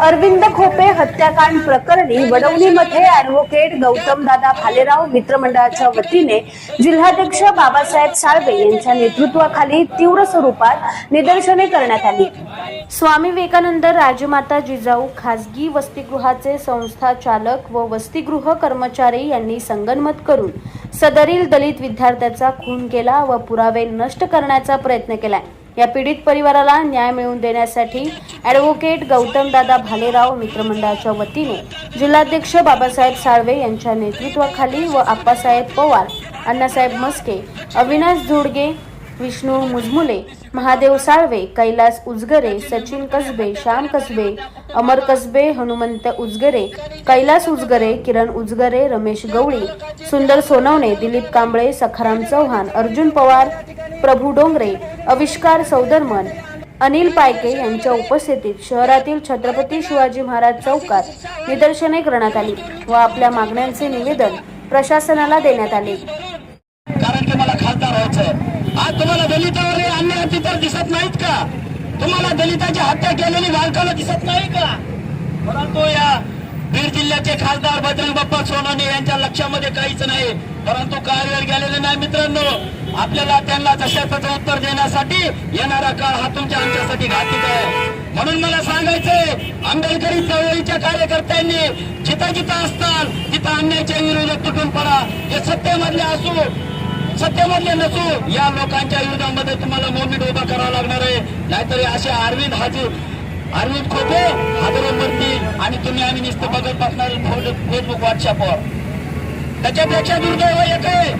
अरविंद खोपे हत्याकांड प्रकरणी वडवणीमध्ये ऍडव्होकेट गौतम दादा भालेराव मित्रमंडळाच्या वतीने जिल्हाध्यक्ष बाबासाहेब साळवे यांच्या नेतृत्वाखाली तीव्र स्वरूपात निदर्शने करण्यात आली. स्वामी विवेकानंद राजमाता जिजाऊ खासगी वसतिगृहाचे संस्थाचालक व वसतिगृह कर्मचारी यांनी संगनमत करून सदरील दलित विद्यार्थ्याचा खून केला व पुरावे नष्ट करण्याचा प्रयत्न केलाय. या पीडित परिवाराला न्याय मिळवून देण्यासाठी ॲडव्होकेट गौतम दादा भालेराव मित्रमंडळाच्या वतीने जिल्हाध्यक्ष बाबासाहेब साळवे यांच्या नेतृत्वाखाली व आप्पासाहेब पवार अण्णासाहेब मस्के अविनाश धुडगे विष्णू मुजमुले महादेव साळवे कैलास उजगरे सचिन कसबे श्याम कसबे अमर कसबे हनुमंत उजगरे कैलास उजगरे किरण उजगरे रमेश गवळी सुंदर सोनवणे दिलीप कांबळे सखाराम चव्हाण अर्जुन पवार प्रभू डोंगरे आविष्कार सौदरमन अनिल पायके यांच्या उपस्थितीत शहरातील छत्रपती शिवाजी महाराज चौकात निदर्शने करण्यात आली व आपल्या मागण्यांचे निवेदन प्रशासनाला देण्यात आले. कारण तुम्हाला खासदार व्हायचं आज तुम्हाला दलितावर अन्याय दिसत नाहीत का? तुम्हाला दलिताची हत्या केलेली बालकाला दिसत नाही का? बीड जिल्ह्याचे खासदार बजरंग बाप्पा सोनाने यांच्या लक्षामध्ये काहीच नाही परंतु कार्यवर गेलेले नाही मित्रांनो. आपल्याला त्यांना जशा तसं उत्तर देण्यासाठी येणारा काळ हा तुमच्या आमच्यासाठी घातिक आहे. म्हणून मला सांगायचंय आंबेडकरी चळवळीच्या कार्यकर्त्यांनी जिथं जिथं असतात तिथं अन्यायाच्या विरोधात तुटून पडा. हे सत्तेमधले असू सत्तेमधले नसू या लोकांच्या विरोधामध्ये तुम्हाला मोमेंट उभा करावा लागणार आहे. नाहीतरी असे अरविंद हाजी अरविंद खोपे हादरून मरतील आणि तुम्ही आम्ही नुसतं बघत बसणार फेसबुक व्हॉट्सअपवर त्याच्यापेक्षा दुर्दैव एक आहे.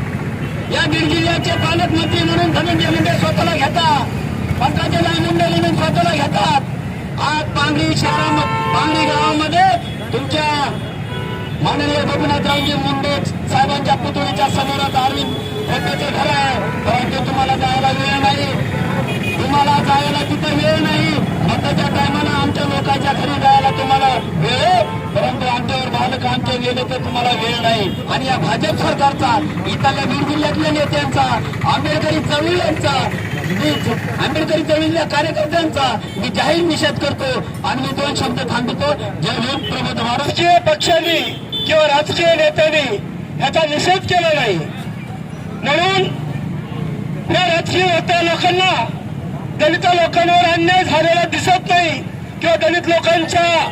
या बीड जिल्ह्याचे पालकमंत्री म्हणून धनंजय मुंडे स्वतःला घेतात. पंकजाला मुंडे म्हणून स्वतःला घेतात. आज पांगरी शहरा पांगरी गावामध्ये तुमच्या माननीय गोपीनाथरावजी मुंडे साहेबांच्या पुतळीच्या समोरच अरविंद खोट्याचे घर आहे. परंतु तुम्हाला तुम्हाला जायला तिथं वेळ नाही. आताच्या टायमाला आमच्या लोकांच्या घरी जायला तुम्हाला वेळ आहे. परंतु आमच्यावर बालक आमच्या गेले तर तुम्हाला वेळ नाही. आणि या भाजप सरकारचा इथल्या बीड जिल्ह्यातल्या नेत्यांचा आंबेडकरी चळवळींचा मी आंबेडकरी चळवळीच्या कार्यकर्त्यांचा मी जाहीर निषेध करतो. आणि मी दोन शब्द थांबतो जय भीम प्रबोध राजकीय पक्षांनी किंवा राजकीय नेत्यांनी याचा निषेध केला नाही. म्हणून या राजकीय नेत्या लोकांना दलित लोकांवर अन्याय झालेला दिसत नाही. किंवा दलित लोकांच्या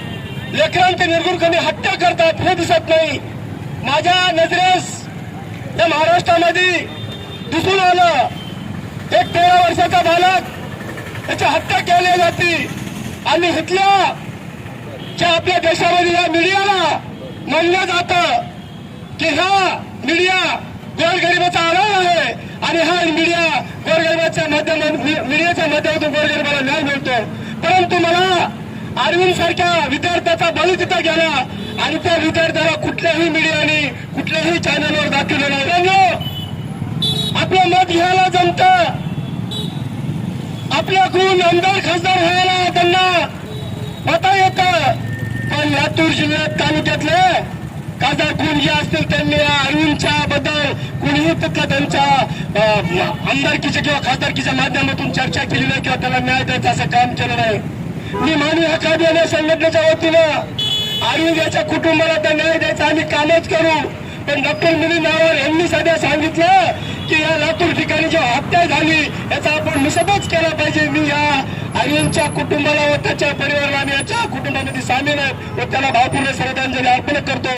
लेकरांचे निर्गुणपणे हत्या करतात हे दिसत नाही. माझ्या नजरेस या महाराष्ट्रामध्ये दिसून आलं. एक तेरा वर्षाचा बालक त्याची हत्या केली जाते. आणि हिटल्या ज्या आपल्या देशामध्ये या मीडियाला म्हणलं जातं की हा मीडिया गोरगरिबाचा अभाव आहे. आणि हा मीडिया गोरगरिबाच्या माध्यम मीडियाच्या माध्यमातून गोरगरिबाला न्याय मिळतो. परंतु मला अरविंद सारख्या विद्यार्थ्याचा बळी तिथं गेला आणि त्या विद्यार्थ्याला कुठल्याही मीडियाने कुठल्याही चॅनलवर दाखवलं नाही. आपलं मत घ्यायला जमतं. गुण आमदार खासदार व्हायला त्यांना मता येतं. पण लातूर जिल्ह्यात तालुक्यातले खासदार कोण जे असतील त्यांनी या बद्दल कुणीही तिथलं त्यांच्या आमदारकीच्या किंवा खासदारकीच्या माध्यमातून चर्चा केली नाही किंवा त्याला न्याय द्यायचं असं काम केलं नाही. मी मानवी हक्क या संघटनेच्या वतीनं अरुण याच्या कुटुंबाला तर न्याय द्यायचा आम्ही कामच करू. पण डॉक्टर मिलिंद नावर यांनी सध्या सांगितलं की या लातूर ठिकाणी जेव्हा हत्या झाली याचा आपण निषेधच केला पाहिजे. मी या अरविंदच्या कुटुंबाला व त्याच्या परिवाराला आम्ही याच्या कुटुंबामध्ये सामील आहे व त्याला भावपूर्ण श्रद्धांजली अर्पण करतो.